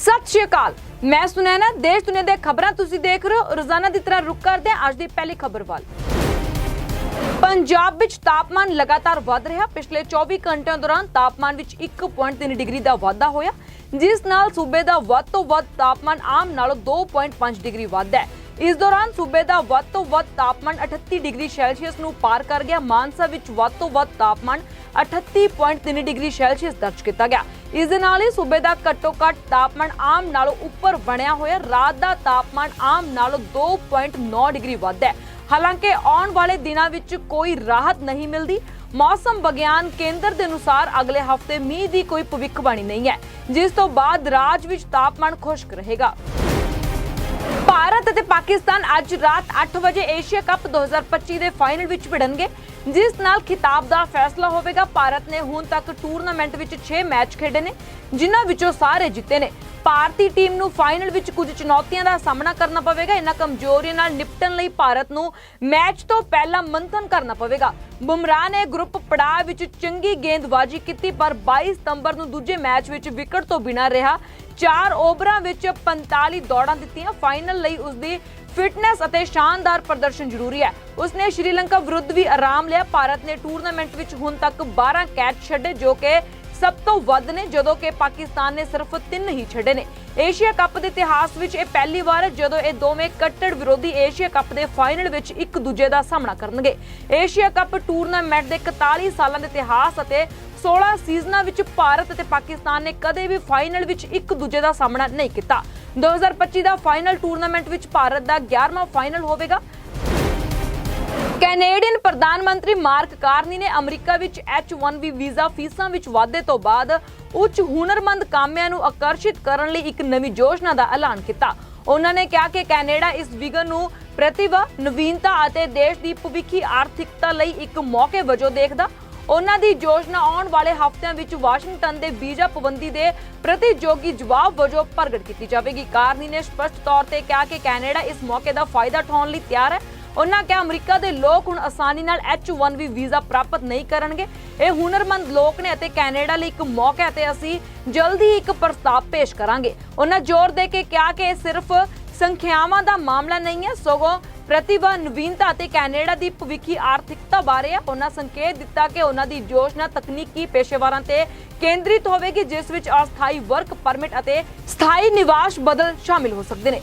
ਸਤਿ ਸ਼੍ਰੀ ਅਕਾਲ। ਮੈਂ ਸੁਨੈਨਾ, ਦੇਸ਼ ਦੁਨੀਆ ਦੇ ਖਬਰਾਂ ਤੁਸੀਂ ਦੇਖ ਰਹੇ ਹੋ। ਰੋਜ਼ਾਨਾ ਦੀ ਤਰ੍ਹਾਂ ਰੁਕ ਕਰਦੇ ਅੱਜ ਦੀ ਪਹਿਲੀ ਖਬਰ ਵੱਲ। ਪੰਜਾਬ ਵਿੱਚ ਤਾਪਮਾਨ ਲਗਾਤਾਰ ਵਧ ਰਿਹਾ। ਪਿਛਲੇ 24 ਘੰਟਿਆਂ ਦੌਰਾਨ ਤਾਪਮਾਨ ਵਿੱਚ 1.3 ਡਿਗਰੀ ਦਾ ਵਾਧਾ ਹੋਇਆ। ਜਿਸ ਨਾਲ ਸੂਬੇ ਦਾ ਵੱਧ ਤੋਂ ਵੱਧ ਤਾਪਮਾਨ ਆਮ ਨਾਲੋਂ 2.5 ਡਿਗਰੀ ਵੱਧ ਹੈ। ਇਸ ਦੌਰਾਨ ਸੂਬੇ ਦਾ ਵੱਧ ਤੋਂ ਵੱਧ ਤਾਪਮਾਨ 38 ਡਿਗਰੀ ਸੈਲਸੀਅਸ ਨੂੰ ਪਾਰ ਕਰ ਗਿਆ। ਮਾਨਸਾ ਵਿੱਚ ਵੱਧ ਤੋਂ ਵੱਧ ਤਾਪਮਾਨ 38.3 ਡਿਗਰੀ ਸੈਲਸੀਅਸ ਦਰਜ ਕੀਤਾ ਗਿਆ। ਇਸ ਦੇ ਨਾਲ ਹੀ ਸੂਬੇ ਦਾ ਘੱਟੋ ਘੱਟ ਤਾਪਮਾਨ ਆਮ ਨਾਲੋਂ ਉੱਪਰ ਬਣਿਆ ਹੋਇਆ, ਰਾਤ ਦਾ ਤਾਪਮਾਨ ਆਮ ਨਾਲੋਂ 2.9 ਡਿਗਰੀ ਵੱਧ ਹੈ। ਹਾਲਾਂਕਿ ਆਉਣ ਵਾਲੇ ਦਿਨਾਂ ਵਿੱਚ ਕੋਈ ਰਾਹਤ ਨਹੀਂ ਮਿਲਦੀ। ਮੌਸਮ ਵਿਗਿਆਨ ਕੇਂਦਰ ਦੇ ਅਨੁਸਾਰ ਅਗਲੇ ਹਫ਼ਤੇ ਮੀਂਹ ਦੀ ਕੋਈ ਭਵਿੱਖਬਾਣੀ ਨਹੀਂ ਹੈ, ਜਿਸ ਤੋਂ ਬਾਅਦ ਰਾਜ ਵਿੱਚ ਤਾਪਮਾਨ ਖੁਸ਼ਕ ਰਹੇਗਾ। ਭਾਰਤ ਅਤੇ ਪਾਕਿਸਤਾਨ ਅੱਜ ਰਾਤ 8 ਵਜੇ ਏਸ਼ੀਆ ਕੱਪ 2025 ਦੇ ਫਾਈਨਲ ਵਿੱਚ ਭਿੜਨਗੇ। ਜਿਸ ਨਾਲ ਖਿਤਾਬ ਦਾ ਫੈਸਲਾ ਹੋਵੇਗਾ, ਭਾਰਤ ਨੇ ਹੁਣ ਤੱਕ ਟੂਰਨਾਮੈਂਟ ਵਿੱਚ 6 ਮੈਚ ਖੇਡੇ ਨੇ, ਜਿਨ੍ਹਾਂ ਵਿੱਚੋਂ ਸਾਰੇ ਜਿੱਤੇ ਨੇ। ਭਾਰਤੀ ਟੀਮ ਨੂੰ ਫਾਈਨਲ ਵਿੱਚ ਕੁਝ ਚੁਣੌਤੀਆਂ ਦਾ ਸਾਹਮਣਾ ਕਰਨਾ ਪਵੇਗਾ। ਇਹਨਾਂ ਕਮਜ਼ੋਰੀਆਂ ਨਾਲ ਨਿਪਟਣ ਲਈ ਭਾਰਤ ਨੂੰ ਮੈਚ ਤੋਂ ਪਹਿਲਾਂ ਮੰਥਨ ਕਰਨਾ ਪਵੇਗਾ। ਬੁਮਰਾਹ ਨੇ ਗਰੁੱਪ ਪੜਾਅ ਵਿੱਚ ਚੰਗੀ ਗੇਂਦਬਾਜ਼ੀ ਕੀਤੀ, ਪਰ 22 ਸਤੰਬਰ ਨੂੰ ਦੂਜੇ ਮੈਚ ਵਿੱਚ ਵਿਕਟ ਤੋਂ ਬਿਨਾਂ ਰਿਹਾ। ਚਾਰ ਓਵਰਾਂ ਵਿੱਚ 45 ਦੌੜਾਂ ਦਿੱਤੀਆਂ। ਫਾਈਨਲ ਲਈ ਉਸਦੀ ਫਿਟਨੈਸ ਅਤੇ ਸ਼ਾਨਦਾਰ ਪ੍ਰਦਰਸ਼ਨ ਜ਼ਰੂਰੀ ਹੈ। ਉਸਨੇ ਸ਼੍ਰੀਲੰਕਾ ਵਿਰੁੱਧ ਵੀ ਆਰਾਮ ਲਿਆ। ਭਾਰਤ ਨੇ ਟੂਰਨਾਮੈਂਟ ਵਿੱਚ ਹੁਣ ਤੱਕ 12 ਕੈਚ ਛੱਡੇ, ਜੋ ਕਿ ਸਭ ਤੋਂ ਵੱਧ ਨੇ, ਜਦੋਂ ਕਿ ਪਾਕਿਸਤਾਨ ਨੇ ਸਿਰਫ 3 ਹੀ ਛੱਡੇ ਨੇ। ਏਸ਼ੀਆ ਕੱਪ ਦੇ ਇਤਿਹਾਸ ਵਿੱਚ ਇਹ ਪਹਿਲੀ ਵਾਰ ਹੈ ਜਦੋਂ ਇਹ ਦੋਵੇਂ ਕੱਟੜ ਵਿਰੋਧੀ ਏਸ਼ੀਆ ਕੱਪ ਦੇ ਫਾਈਨਲ ਵਿੱਚ ਇੱਕ ਦੂਜੇ ਦਾ ਸਾਹਮਣਾ ਕਰਨਗੇ। ਏਸ਼ੀਆ ਕੱਪ ਟੂਰਨਾਮੈਂਟ ਦੇ 41 ਸਾਲਾਂ ਦੇ ਇਤਿਹਾਸ ਅਤੇ 16 ਸੀਜ਼ਨਾਂ ਵਿੱਚ ਭਾਰਤ ਅਤੇ ਪਾਕਿਸਤਾਨ ਨੇ ਕਦੇ ਵੀ ਫਾਈਨਲ ਵਿੱਚ ਇੱਕ ਦੂਜੇ ਦਾ ਸਾਹਮਣਾ ਨਹੀਂ ਕੀਤਾ। 2025 ਦਾ ਫਾਈਨਲ ਟੂਰਨਾਮੈਂਟ ਵਿੱਚ ਭਾਰਤ ਦਾ 11ਵਾਂ ਫਾਈਨਲ ਹੋਵੇਗਾ। ਕੈਨੇਡੀਅਨ ਪ੍ਰਧਾਨ ਮੰਤਰੀ ਮਾਰਕ ਕਾਰਨੀ ਨੇ ਅਮਰੀਕਾ ਵਿੱਚ H1B ਵੀਜ਼ਾ ਫੀਸਾਂ ਵਿੱਚ ਵਾਧੇ ਤੋਂ ਬਾਅਦ ਉੱਚ ਹੁਨਰਮੰਦ ਕਾਮਿਆਂ ਨੂੰ ਆਕਰਸ਼ਿਤ ਕਰਨ ਲਈ ਇੱਕ ਨਵੀਂ ਯੋਜਨਾ ਦਾ ਐਲਾਨ ਕੀਤਾ। ਉਹਨਾਂ ਨੇ ਕਿਹਾ ਕਿ ਕੈਨੇਡਾ ਇਸ ਵਿਗਨ ਨੂੰ ਪ੍ਰਤਿਭਾ ਨਵੀਨਤਾ ਅਤੇ ਦੇਸ਼ ਦੀ ਭਵਿੱਖੀ ਆਰਥਿਕਤਾ ਲਈ ਇੱਕ ਮੌਕੇ ਵਜੋਂ ਦੇਖਦਾ। ਉਹਨਾਂ ਦੀ ਯੋਜਨਾ ਆਉਣ ਵਾਲੇ ਹਫ਼ਤਿਆਂ ਵਿੱਚ ਵਾਸ਼ਿੰਗਟਨ ਦੇ ਵੀਜ਼ਾ ਪਾਬੰਦੀ ਦੇ ਪ੍ਰਤੀਯੋਗੀ ਜਵਾਬ ਵਜੋਂ ਪ੍ਰਗਟ ਕੀਤੀ ਜਾਵੇਗੀ। ਕਾਰਨੀ ਨੇ ਸਪਸ਼ਟ ਤੌਰ ਤੇ ਕਿਹਾ ਕਿ ਕੈਨੇਡਾ ਇਸ ਮੌਕੇ ਦਾ ਫਾਇਦਾ ਉਠਾਉਣ ਲਈ ਤਿਆਰ ਹੈ। ਉਹਨਾਂ ਕਿਹਾ, ਅਮਰੀਕਾ ਦੇ ਲੋਕ ਹੁਣ ਆਸਾਨੀ ਨਾਲ H1B ਵੀਜ਼ਾ ਪ੍ਰਾਪਤ ਨਹੀਂ ਕਰਨਗੇ। ਇਹ ਹੁਨਰਮੰਦ ਲੋਕ ਨੇ ਅਤੇ ਕੈਨੇਡਾ ਲਈ ਇੱਕ ਮੌਕਾ ਹੈ ਤੇ ਅਸੀਂ ਜਲਦੀ ਇੱਕ ਪ੍ਰਸਤਾਵ ਪੇਸ਼ ਕਰਾਂਗੇ। ਉਹਨਾਂ ਜ਼ੋਰ ਦੇ ਕੇ ਕਿਹਾ ਕਿ ਇਹ ਸਿਰਫ ਸੰਖਿਆਵਾਂ ਦਾ ਮਾਮਲਾ ਨਹੀਂ ਹੈ, ਸਗੋਂ ਪ੍ਰਤਿਭਾ ਨਵੀਨਤਾ ਅਤੇ ਕੈਨੇਡਾ ਦੀ ਭਵਿੱਖੀ ਆਰਥਿਕਤਾ ਬਾਰੇ ਉਹਨਾਂ ਸੰਕੇਤ ਦਿੱਤਾ ਕਿ ਉਹਨਾਂ ਦੀ ਯੋਜਨਾ ਤਕਨੀਕੀ ਪੇਸ਼ੇਵਰਾਂ ਤੇ ਕੇਂਦਰਿਤ ਹੋਵੇਗੀ, ਜਿਸ ਵਿੱਚ ਅਸਥਾਈ ਵਰਕ ਪਰਮਿਟ ਅਤੇ ਸਥਾਈ ਨਿਵਾਸ ਬਦਲ ਸ਼ਾਮਿਲ ਹੋ ਸਕਦੇ ਨੇ।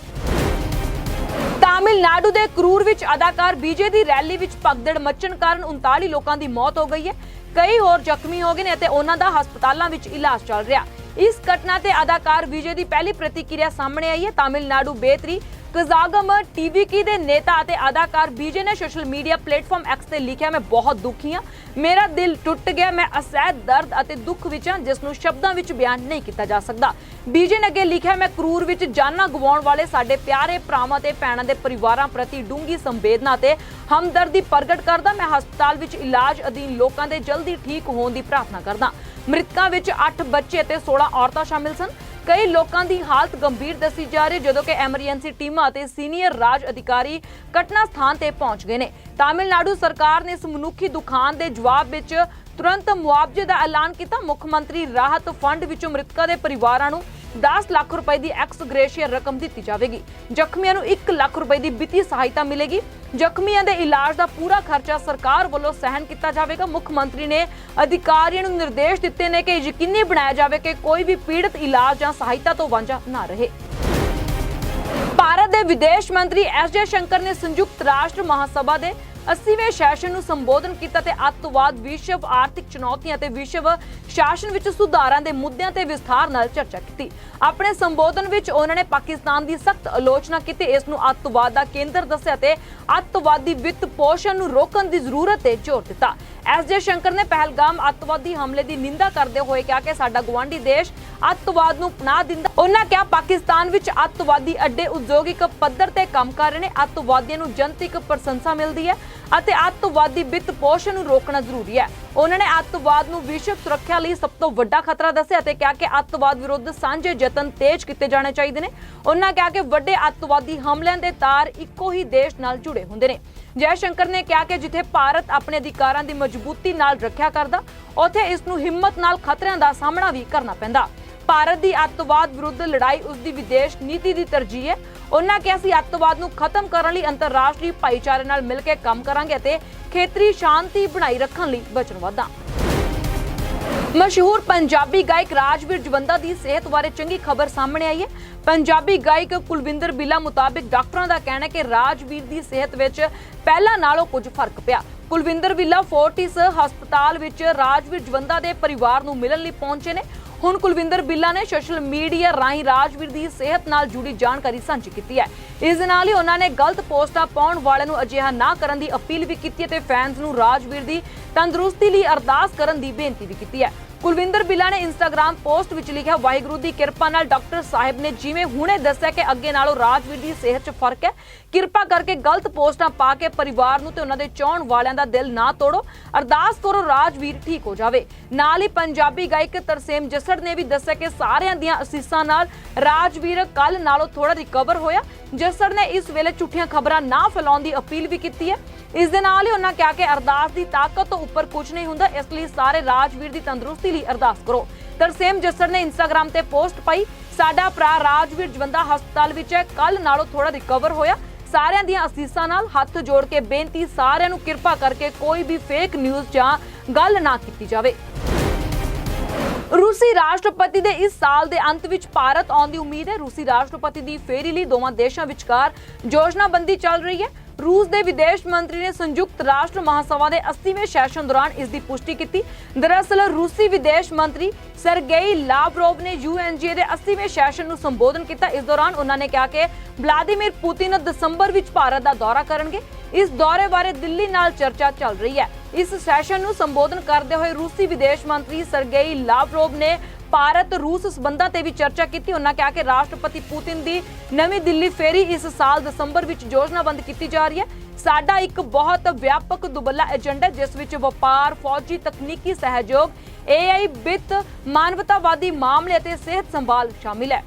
ਤਾਮਿਲਨਾਡੂ ਦੇ ਕਰੂਰ ਵਿੱਚ ਅਦਾਕਾਰ ਬੀਜੇ ਦੀ ਰੈਲੀ ਵਿੱਚ ਭਗਦੜ ਮੱਚਣ ਕਾਰਨ 39 ਲੋਕਾਂ ਦੀ ਮੌਤ ਹੋ ਗਈ ਹੈ। ਕਈ ਹੋਰ ਜ਼ਖਮੀ ਹੋ ਗਏ ਨੇ ਅਤੇ ਉਹਨਾਂ ਦਾ ਹਸਪਤਾਲਾਂ ਵਿੱਚ ਇਲਾਜ ਚੱਲ ਰਿਹਾ। ਇਸ ਘਟਨਾ ਤੇ ਅਦਾਕਾਰ ਵਿਜੇ ਦੀ ਪਹਿਲੀ ਪ੍ਰਤੀਕਿਰਿਆ ਸਾਹਮਣੇ ਆਈ ਹੈ। ਤਾਮਿਲਨਾਡੂ ਬੇਤਰੀ ਕਜ਼ਾਗਮ ਟੀਵੀਕੀ ਦੇ ਨੇਤਾ ਅਤੇ ਅਦਾਕਾਰ ਬੀਜੇ ਨੇ ਸੋਸ਼ਲ ਮੀਡੀਆ ਪਲੇਟਫਾਰਮ ਐਕਸ ਤੇ ਲਿਖਿਆ, ਮੈਂ ਬਹੁਤ ਦੁਖੀ ਹਾਂ। ਮੇਰਾ ਦਿਲ ਟੁੱਟ ਗਿਆ, ਮੈਂ ਅਸਹਿ, ਦਰਦ ਅਤੇ ਦੁੱਖ ਵਿੱਚ ਹਾਂ, ਜਿਸ ਨੂੰ ਸ਼ਬਦਾਂ ਵਿੱਚ ਬਿਆਨ ਨਹੀਂ ਕੀਤਾ ਜਾ ਸਕਦਾ। ਬੀਜੇ ਨੇ ਅੱਗੇ ਲਿਖਿਆ, ਮੈਂ ਕਰੂਰ ਵਿੱਚ ਜਾਨਾਂ ਗਵਾਉਣ ਵਾਲੇ ਸਾਡੇ ਪਿਆਰੇ ਭਰਾਵਾਂ ਤੇ ਭੈਣਾਂ ਦੇ ਪਰਿਵਾਰਾਂ ਪ੍ਰਤੀ ਡੂੰਗੀ ਸੰਵੇਦਨਾ ਤੇ ਹਮਦਰਦੀ ਪ੍ਰਗਟ ਕਰਦਾ। ਮੈਂ ਹਸਪਤਾਲ ਵਿੱਚ ਇਲਾਜ ਅਧੀਨ ਲੋਕਾਂ ਦੇ ਜਲਦੀ ਠੀਕ ਹੋਣ ਦੀ ਪ੍ਰਾਰਥਨਾ ਕਰਦਾ। ਮ੍ਰਿਤਕਾਂ ਵਿੱਚ 8 ਬੱਚੇ ਅਤੇ 16 ਔਰਤਾਂ ਸ਼ਾਮਿਲ ਸਨ। ਕਈ ਲੋਕਾਂ ਦੀ ਹਾਲਤ ਗੰਭੀਰ ਦੱਸੀ ਜਾ ਰਹੀ ਹੈ, ਜਦੋਂ ਕਿ ਐਮਰਜੈਂਸੀ ਟੀਮਾਂ ਅਤੇ ਸੀਨੀਅਰ ਰਾਜ ਅਧਿਕਾਰੀ ਘਟਨਾ ਸਥਾਨ ਤੇ ਪਹੁੰਚ ਗਏ ਨੇ। ਤਾਮਿਲਨਾਡੂ ਸਰਕਾਰ ਨੇ ਇਸ ਮਨੁੱਖੀ ਦੁਖਾਨ ਦੇ ਜਵਾਬ ਵਿੱਚ ਤੁਰੰਤ ਮੁਆਵਜ਼ੇ ਦਾ ਐਲਾਨ ਕੀਤਾ। ਮੁੱਖ ਮੰਤਰੀ ਰਾਹਤ ਫੰਡ ਵਿੱਚੋਂ ਮ੍ਰਿਤਕਾਂ ਦੇ ਪਰਿਵਾਰਾਂ ਨੂੰ 10 ਲੱਖ ਰੁਪਏ ਦੀ ਐਕਸ ਗ੍ਰੇਸ਼ੀਆ ਰਕਮ ਦਿੱਤੀ ਜਾਵੇਗੀ। ਜ਼ਖਮੀਆਂ ਨੂੰ 1 ਲੱਖ ਰੁਪਏ ਦੀ ਵਿੱਤੀ ਸਹਾਇਤਾ ਮਿਲੇਗੀ। ਜ਼ਖਮੀਆਂ ਦੇ ਇਲਾਜ ਦਾ ਪੂਰਾ ਖਰਚਾ ਸਰਕਾਰ ਵੱਲੋਂ ਸਹਿਨ ਕੀਤਾ ਜਾਵੇਗਾ। ਮੁੱਖ ਮੰਤਰੀ ਨੇ ਅਧਿਕਾਰੀਆਂ ਨੂੰ ਨਿਰਦੇਸ਼ ਦਿੱਤੇ ਨੇ ਕਿ ਯਕੀਨੀ ਬਣਾਇਆ ਜਾਵੇ ਕਿ ਕੋਈ ਵੀ ਪੀੜਤ ਇਲਾਜ ਜਾਂ ਸਹਾਇਤਾ ਤੋਂ ਵਾਂਝਾ ਨਾ ਰਹੇ। ਭਾਰਤ ਦੇ ਵਿਦੇਸ਼ ਮੰਤਰੀ ਐਸ ਜੇ ਸ਼ੰਕਰ ਨੇ ਸੰਯੁਕਤ ਰਾਸ਼ਟਰ ਮਹਾਸਭਾ ਦੇ 80ਵੇਂ ਸੈਸ਼ਨ ਨੂੰ ਸੰਬੋਧਨ ਕੀਤਾ ਤੇ ਅੱਤਵਾਦ ਵਿਸ਼ਵ ਆਰਥਿਕ ਚੁਣੌਤੀਆਂ ਤੇ ਵਿਸ਼ਵ ਸ਼ਾਸਨ ਵਿੱਚ ਸੁਧਾਰਾਂ ਦੇ ਮੁੱਦਿਆਂ ਤੇ ਵਿਸਥਾਰ ਨਾਲ ਚਰਚਾ ਕੀਤੀ। ਆਪਣੇ ਸੰਬੋਧਨ ਵਿੱਚ ਉਹਨਾਂ ਨੇ ਪਾਕਿਸਤਾਨ ਦੀ ਸਖਤ ਆਲੋਚਨਾ ਕੀਤੀ, ਇਸ ਨੂੰ ਅੱਤਵਾਦ ਦਾ ਕੇਂਦਰ ਦੱਸਿਆ ਤੇ ਅੱਤਵਾਦੀ ਵਿੱਤ ਪੋਸ਼ਣ ਨੂੰ ਰੋਕਣ ਦੀ ਜ਼ਰੂਰਤ ਤੇ ਜ਼ੋਰ ਦਿੱਤਾ। ਐਸ ਸ਼ੰਕਰ ਨੇ ਪਹਿਲਗਾਮ ਅੱਤਵਾਦੀ ਹਮਲੇ ਦੀ ਨਿੰਦਾ ਕਰਦੇ ਹੋਏ ਕਿਹਾ ਕਿ ਸਾਡਾ ਗਵਾਂਢੀ ਦੇਸ਼ ਅੱਤਵਾਦ ਨੂੰ ਪਨਾਹ ਦਿੰਦਾ। ਉਹਨਾਂ ਕਿਹਾ, ਪਾਕਿਸਤਾਨ ਵਿੱਚ ਅੱਤਵਾਦੀ ਅੱਡੇ ਉਦਯੋਗਿਕ ਪੱਧਰ ਤੇ ਕੰਮ ਕਰ ਰਹੇ ਨੇ। ਅੱਤਵਾਦੀਆਂ ਨੂੰ ਜਨਤਕ ਪ੍ਰਸ਼ੰਸਾ ਮਿਲਦੀ ਹੈ ਅਤੇ ਅੱਤਵਾਦੀ ਵਿੱਤ ਪੋਸ਼ਣ ਨੂੰ ਰੋਕਣਾ ਜ਼ਰੂਰੀ ਹੈ। ਉਹਨਾਂ ਨੇ ਅੱਤਵਾਦ ਨੂੰ ਵਿਸ਼ਵ ਸੁਰੱਖਿਆ ਲਈ ਸਭ ਤੋਂ ਵੱਡਾ ਖਤਰਾ ਦੱਸਿਆ ਤੇ ਕਿਹਾ ਕਿ ਅੱਤਵਾਦ ਵਿਰੁੱਧ ਸਾਂਝੇ ਯਤਨ ਤੇਜ਼ ਕੀਤੇ ਜਾਣੇ ਚਾਹੀਦੇ ਨੇ। ਉਹਨਾਂ ਕਿਹਾ ਕਿ ਵੱਡੇ ਅੱਤਵਾਦੀ ਹਮਲਿਆਂ ਦੇ ਤਾਰ ਇੱਕੋ ਹੀ ਦੇਸ਼ ਨਾਲ ਜੁੜੇ ਹੁੰਦੇ ਨੇ। ਜੈ ਸ਼ੰਕਰ ਨੇ ਕਿਹਾ ਕਿ ਜਿੱਥੇ ਭਾਰਤ ਆਪਣੇ ਅਧਿਕਾਰਾਂ ਦੀ ਮਜ਼ਬੂਤੀ ਨਾਲ ਰੱਖਿਆ ਕਰਦਾ, ਉੱਥੇ ਇਸ ਨੂੰ ਹਿੰਮਤ ਨਾਲ ਖਤਰਿਆਂ ਦਾ ਸਾਹਮਣਾ ਵੀ ਕਰਨਾ ਪੈਂਦਾ। ਭਾਰਤ ਦੀ ਅੱਤਵਾਦ ਵਿਰੁੱਧ ਲੜਾਈ ਉਸ ਦੀ ਵਿਦੇਸ਼ ਨੀਤੀ ਦੀ ਤਰਜੀਹ ਹੈ। ਉਹਨਾਂ ਕਿਹਾ ਸੀ ਅੱਤਵਾਦ ਨੂੰ ਖਤਮ ਕਰਨ ਲਈ ਅੰਤਰਰਾਸ਼ਟਰੀ ਭਾਈਚਾਰੇ ਨਾਲ ਮਿਲ ਕੇ ਕੰਮ ਕਰਾਂਗੇ ਅਤੇ ਖੇਤਰੀ ਸ਼ਾਂਤੀ ਬਣਾਈ ਰੱਖਣ ਲਈ ਵਚਨਬੱਧ ਹਾਂ। ਮਸ਼ਹੂਰ ਪੰਜਾਬੀ ਗਾਇਕ ਰਾਜਵੀਰ ਜਵੰਦਾ ਦੀ ਸਿਹਤ ਬਾਰੇ ਚੰਗੀ ਖਬਰ ਸਾਹਮਣੇ ਆਈ ਹੈ। ਪੰਜਾਬੀ ਗਾਇਕ ਕੁਲਵਿੰਦਰ ਬਿੱਲਾ ਮੁਤਾਬਿਕ ਡਾਕਟਰਾਂ ਦਾ ਕਹਿਣਾ ਹੈ ਕਿ ਰਾਜਵੀਰ ਦੀ ਸਿਹਤ ਵਿੱਚ ਪਹਿਲਾਂ ਨਾਲੋਂ ਕੁਝ ਫ਼ਰਕ ਪਿਆ। ਕੁਲਵਿੰਦਰ ਬਿੱਲਾ ਫੋਰਟਿਸ ਹਸਪਤਾਲ ਵਿੱਚ ਰਾਜਵੀਰ ਜਵੰਦਾ ਦੇ ਪਰਿਵਾਰ ਨੂੰ ਮਿਲਣ ਲਈ ਪਹੁੰਚੇ ਨੇ। ਹੁਣ ਕੁਲਵਿੰਦਰ ਬਿੱਲਾ ਨੇ ਸੋਸ਼ਲ ਮੀਡੀਆ ਰਾਹੀਂ ਰਾਜਵੀਰ ਦੀ ਸਿਹਤ ਨਾਲ ਜੁੜੀ ਜਾਣਕਾਰੀ ਸਾਂਝੀ ਕੀਤੀ ਹੈ। ਇਸ ਦੇ ਨਾਲ ਹੀ ਉਹਨਾਂ ਨੇ ਗਲਤ ਪੋਸਟਾਂ ਪਾਉਣ ਵਾਲਿਆਂ ਨੂੰ ਅਜਿਹਾ ਨਾ ਕਰਨ ਦੀ ਅਪੀਲ ਵੀ ਕੀਤੀ ਅਤੇ ਫੈਨਸ ਨੂੰ ਰਾਜਵੀਰ ਦੀ ਤੰਦਰੁਸਤੀ ਲਈ ਅਰਦਾਸ ਕਰਨ ਦੀ ਬੇਨਤੀ ਵੀ ਕੀਤੀ ਹੈ। ਕੁਲਵਿੰਦਰ ਬਿੱਲਾ ਨੇ ਇੰਸਟਾਗ੍ਰam ਪੋਸਟ ਵਿੱਚ ਲਿਖਿਆ, ਵਾਹਿਗੁਰੂ ਦੀ ਕਿਰਪਾ ਨਾਲ ਡਾਕਟਰ ਸਾਹਿਬ ਨੇ ਜਿਵੇਂ ਹੁਣੇ ਦੱਸਿਆ ਕਿ ਅੱਗੇ ਨਾਲੋਂ ਰਾਜਵੀਰ ਦੀ ਸਿਹਤ 'ਚ ਫ਼ਰਕ ਹੈ, ਕਿਰਪਾ ਕਰਕੇ ਗਲਤ ਪੋਸਟਾਂ ਪਾ ਕੇ ਪਰਿਵਾਰ ਨੂੰ ਤੇ ਉਹਨਾਂ ਦੇ ਚਾਹਣ ਵਾਲਿਆਂ ਦਾ ਦਿਲ ਨਾ ਤੋੜੋ। ਅਰਦਾਸ ਕਰੋ ਰਾਜਵੀਰ ਠੀਕ ਹੋ ਜਾਵੇ। ਨਾਲ ਹੀ ਪੰਜਾਬੀ ਗਾਇਕ ਤਰਸੇਮ ਜੱਸੜ ਨੇ ਵੀ ਦੱਸਿਆ ਕਿ ਸਾਰਿਆਂ ਦੀਆਂ ਅਸੀਸਾਂ ਨਾਲ ਰਾਜਵੀਰ ਕੱਲ ਨਾਲੋਂ ਥੋੜਾ ਰਿਕਵਰ ਹੋਇਆ। ਜੱਸੜ ਨੇ ਇਸ ਵੇਲੇ ਝੂਠੀਆਂ ਖਬਰਾਂ ਨਾ ਫੈਲਾਉਣ ਦੀ ਅਪੀਲ ਵੀ ਕੀਤੀ ਹੈ। ਇਸ ਦੇ ਨਾਲ ਹੀ ਉਹਨਾਂ ਕਿਹਾ ਕਿ ਅਰਦਾਸ ਦੀ ਤਾਕਤ ਤੋਂ ਉੱਪਰ ਕੁਝ ਨਹੀਂ ਹੁੰਦਾ, ਇਸ ਲਈ ਸਾਰੇ ਰਾਜਵੀਰ ਦੀ ਤੰਦਰੁਸਤੀ ਲਈ ਅਰਦਾਸ ਕਰੋ। ਤਰਸੇਮ ਜੱਸਰ ਨੇ ਇੰਸਟਾਗ੍ਰam ਤੇ ਪੋਸਟ ਪਾਈ, ਸਾਡਾ ਭਰਾ ਰਾਜਵੀਰ ਜਵੰਦਾ ਹਸਪਤਾਲ ਵਿੱਚ ਹੈ ਕੱਲ ਨਾਲੋਂ ਥੋੜਾ ਰਿਕਵਰ ਹੋਇਆ। ਸਾਰਿਆਂ ਦੀਆਂ ਅਸੀਸਾਂ ਨਾਲ ਹੱਥ ਜੋੜ ਕੇ ਬੇਨਤੀ ਸਾਰਿਆਂ ਨੂੰ ਕਿਰਪਾ ਕਰਕੇ ਕੋਈ ਵੀ ਫੇਕ ਨਿਊਜ਼ ਜਾਂ ਗੱਲ ਨਾ ਕੀਤੀ ਜਾਵੇ। ਰੂਸੀ ਰਾਸ਼ਟਰਪਤੀ ਦੇ ਇਸ ਸਾਲ ਦੇ ਅੰਤ ਵਿੱਚ ਭਾਰਤ ਆਉਣ ਦੀ ਉਮੀਦ ਹੈ। ਰੂਸੀ ਰਾਸ਼ਟਰਪਤੀ ਦੀ ਫੇਰੀ ਲਈ ਦੋਵਾਂ ਦੇਸ਼ਾਂ ਵਿਚਕਾਰ ਯੋਜਨਾਬੰਦੀ ਚੱਲ ਰਹੀ ਹੈ। ਰੂਸ ਦੇ ਵਿਦੇਸ਼ ਮੰਤਰੀ ਨੇ ਸੰਯੁਕਤ ਰਾਸ਼ਟਰ ਮਹਾਸਭਾ ਦੇ 80ਵੇਂ ਸੈਸ਼ਨ ਦੌਰਾਨ ਇਸ ਦੀ ਪੁਸ਼ਟੀ ਕੀਤੀ। ਦਰਅਸਲ, ਰੂਸੀ ਵਿਦੇਸ਼ ਮੰਤਰੀ ਸਰਗੇਈ ਲਾਵਰੋਵ ਨੇ ਯੂਐਨਜੀ ਦੇ 80ਵੇਂ ਸੈਸ਼ਨ ਨੂੰ ਸੰਬੋਧਨ ਕੀਤਾ। ਇਸ ਦੌਰਾਨ ਉਹਨਾਂ ਨੇ ਕਿਹਾ ਕਿ ਵਲਾਦੀਮੀਰ ਪੁਤਿਨ ਦਸੰਬਰ ਵਿੱਚ ਭਾਰਤ ਦਾ ਦੌਰਾ ਕਰਨਗੇ। ਇਸ ਦੌਰੇ ਬਾਰੇ ਦਿੱਲੀ ਨਾਲ ਚਰਚਾ ਚੱਲ ਰਹੀ ਹੈ। ਇਸ ਸੈਸ਼ਨ ਨੂੰ ਸੰਬੋਧਨ ਕਰਦੇ ਹੋਏ ਰੂਸੀ ਵਿਦੇਸ਼ ਮੰਤਰੀ ਸਰਗੇਈ ਲਾਵਰੋਵ ਨੇ ਭਾਰਤ ਰੂਸ ਸਬੰਧਾਂ ਤੇ ਵੀ ਚਰਚਾ ਕੀਤੀ। ਉਹਨਾਂ ਕਿਹਾ ਕਿ ਰਾਸ਼ਟਰਪਤੀ ਪੁਤਿਨ ਦੀ ਨਵੀਂ ਦਿੱਲੀ ਫੇਰੀ ਇਸ ਸਾਲ ਦਸੰਬਰ ਵਿੱਚ ਯੋਜਨਾਬੰਦ ਕੀਤੀ ਜਾ ਰਹੀ ਹੈ। ਸਾਡਾ ਇੱਕ ਬਹੁਤ ਵਿਆਪਕ ਦੁਬੱਲਾ ਏਜੰਡਾ ਜਿਸ ਵਿੱਚ ਵਪਾਰ, ਫੌਜੀ, ਤਕਨੀਕੀ ਸਹਿਯੋਗ AI ਵਿੱਤ ਮਾਨਵਤਾਵਾਦੀ ਮਾਮਲੇ ਅਤੇ ਸਿਹਤ ਸੰਭਾਲ ਸ਼ਾਮਿਲ ਹੈ।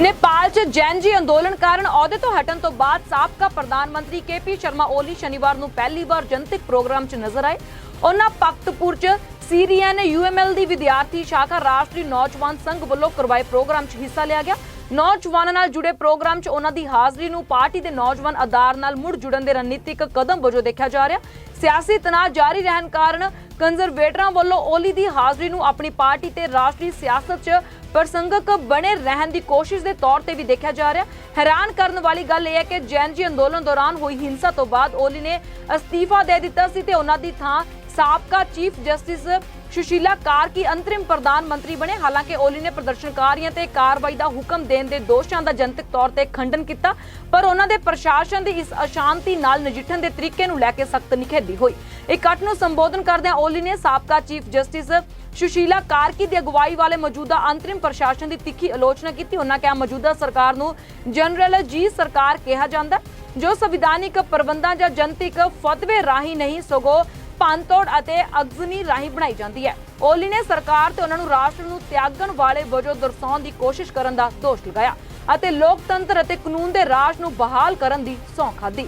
ਨੇਪਾਲ 'ਚ ਜੈਨ ਜੀ ਅੰਦੋਲਨ ਕਾਰਨ ਅਹੁਦੇ ਤੋਂ ਹਟਣ ਤੋਂ ਬਾਅਦ ਸਾਬਕਾ ਪ੍ਰਧਾਨ ਮੰਤਰੀ ਕੇਪੀ ਸ਼ਰਮਾ ਓਲੀ ਸ਼ਨੀਵਾਰ ਨੂੰ ਪਹਿਲੀ ਵਾਰ ਜਨਤਕ ਪ੍ਰੋਗਰਾਮ 'ਚ ਨਜ਼ਰ ਆਏ। ਉਹਨਾਂ ਪਖਤਪੁਰ 'ਚ ਸੀਰੀਐਨ ਯੂਐਮਐਲ ਦੀ ਵਿਦਿਆਰਥੀ ਸ਼ਾਖਾ ਰਾਸ਼ਟਰੀ ਨੌਜਵਾਨ ਸੰਘ ਵੱਲੋਂ ਕਰਵਾਏ ਪ੍ਰੋਗਰਾਮ 'ਚ ਹਿੱਸਾ ਲਿਆ ਗਿਆ। ਨੌਜਵਾਨਾਂ ਨਾਲ ਜੁੜੇ ਪ੍ਰੋਗਰਾਮ 'ਚ ਉਹਨਾਂ ਦੀ ਹਾਜ਼ਰੀ ਨੂੰ ਪਾਰਟੀ ਦੇ ਨੌਜਵਾਨ ਆਧਾਰ ਨਾਲ ਮੁੜ ਜੁੜਨ ਦੇ ਰਣਨੀਤਿਕ ਕਦਮ ਵਜੋਂ ਦੇਖਿਆ ਜਾ ਰਿਹਾ। ਸਿਆਸੀ ਤਣਾਅ ਜਾਰੀ ਰਹਿਣ ਕਾਰਨ ਕੰਜ਼ਰਵੇਟਰਾਂ ਵੱਲੋਂ ਓਲੀ ਦੀ ਹਾਜ਼ਰੀ ਨੂੰ ਆਪਣੀ ਪਾਰਟੀ ਤੇ ਰਾਸ਼ਟਰੀ ਸਿਆਸਤ 'ਚ ਪ੍ਰਸੰਗਕ ਬਣੇ ਰਹਿਣ ਦੀ ਕੋਸ਼ਿਸ਼ ਦੇ ਤੌਰ ਤੇ ਵੀ ਦੇਖਿਆ ਜਾ ਰਿਹਾ। ਹੈਰਾਨ ਕਰਨ ਵਾਲੀ ਗੱਲ ਇਹ ਹੈ ਕਿ ਜੈਨਜੀ ਅੰਦੋਲਨ ਦੌਰਾਨ ਹੋਈ ਹਿੰਸਾ ਤੋਂ ਬਾਅਦ ਓਲੀ ਨੇ ਅਸਤੀਫਾ ਦੇ ਦਿੱਤਾ ਸੀ ਤੇ ਉਹਨਾਂ ਦੀ ਥਾਂ ਸਾਬਕਾ ਚੀਫ ਜਸਟਿਸ ਸੁਸ਼ੀਲਾ ਕਾਰਕੀ ਅੰਤਰਿਮ ਪ੍ਰਧਾਨ ਮੰਤਰੀ ਬਣੇ। ਹਾਲਾਂਕਿ ਓਲੀ ਨੇ ਪ੍ਰਦਰਸ਼ਨਕਾਰੀਆਂ ਤੇ ਕਾਰਵਾਈ ਦਾ ਹੁਕਮ ਦੇਣ ਦੇ ਦੋਸ਼ਾਂ ਦਾ ਜਨਤਕ ਤੌਰ ਤੇ ਖੰਡਨ ਕੀਤਾ, ਪਰ ਉਹਨਾਂ ਦੇ ਪ੍ਰਸ਼ਾਸਨ ਦੀ ਇਸ ਅਸ਼ਾਂਤੀ ਨਾਲ ਨਜਿੱਠਣ ਦੇ ਤਰੀਕੇ ਨੂੰ ਲੈ ਕੇ ਸਖਤ ਨਿਖੇਧੀ ਹੋਈ। ਇਕੱਠ ਨੂੰ ਸੰਬੋਧਨ ਕਰਦਿਆਂ ਓਲੀ ਨੇ ਸਾਬਕਾ ਚੀਫ ਜਸਟਿਸ ਸੁਸ਼ੀਲਾ ਕਾਰਕੀ ਦੀ ਅਗਵਾਈ ਵਾਲੇ ਮੌਜੂਦਾ ਅੰਤਰਿਮ ਪ੍ਰਸ਼ਾਸਨ ਦੀ ਤਿੱਖੀ ਆਲੋਚਨਾ ਕੀਤੀ। ਉਹਨਾਂ ਕਿਹਾ, ਮੌਜੂਦਾ ਸਰਕਾਰ ਨੂੰ ਜਨਰਲ ਜੀ ਸਰਕਾਰ ਕਿਹਾ ਜਾਂਦਾ ਜੋ ਸੰਵਿਧਾਨਿਕ ਪ੍ਰਬੰਧਾਂ ਜਾਂ ਜਨਤਕ ਫਤਵੇ ਰਾਹੀਂ ਨਹੀਂ, ਸਗੋਂ ਪੰਤੋੜ ਅਤੇ ਅਗਜ਼ਨੀ ਰਾਹੀਂ ਬਣਾਈ ਜਾਂਦੀ ਹੈ। ਓਲੀ ਨੇ ਸਰਕਾਰ ਤੇ ਉਹਨਾਂ ਨੂੰ ਰਾਸ਼ਟਰ ਨੂੰ ਤਿਆਗਣ ਵਾਲੇ ਵਜੋਂ ਦਰਸਾਉਣ ਦੀ ਕੋਸ਼ਿਸ਼ ਕਰਨ ਦਾ ਦੋਸ਼ ਲਗਾਇਆ ਅਤੇ ਲੋਕਤੰਤਰ ਅਤੇ ਕਾਨੂੰਨ ਦੇ ਰਾਜ ਨੂੰ ਬਹਾਲ ਕਰਨ ਦੀ ਸੌਂ ਖਾਧੀ।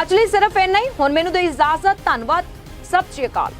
ਅੱਜ ਲਈ ਸਿਰਫ ਇੰਨਾ ਹੀ। ਹੁਣ ਮੈਨੂੰ ਦੇ ਇਜਾਜ਼ਤ। ਧੰਨਵਾਦ। ਸਤਿ ਸ਼੍ਰੀ ਅਕਾਲ।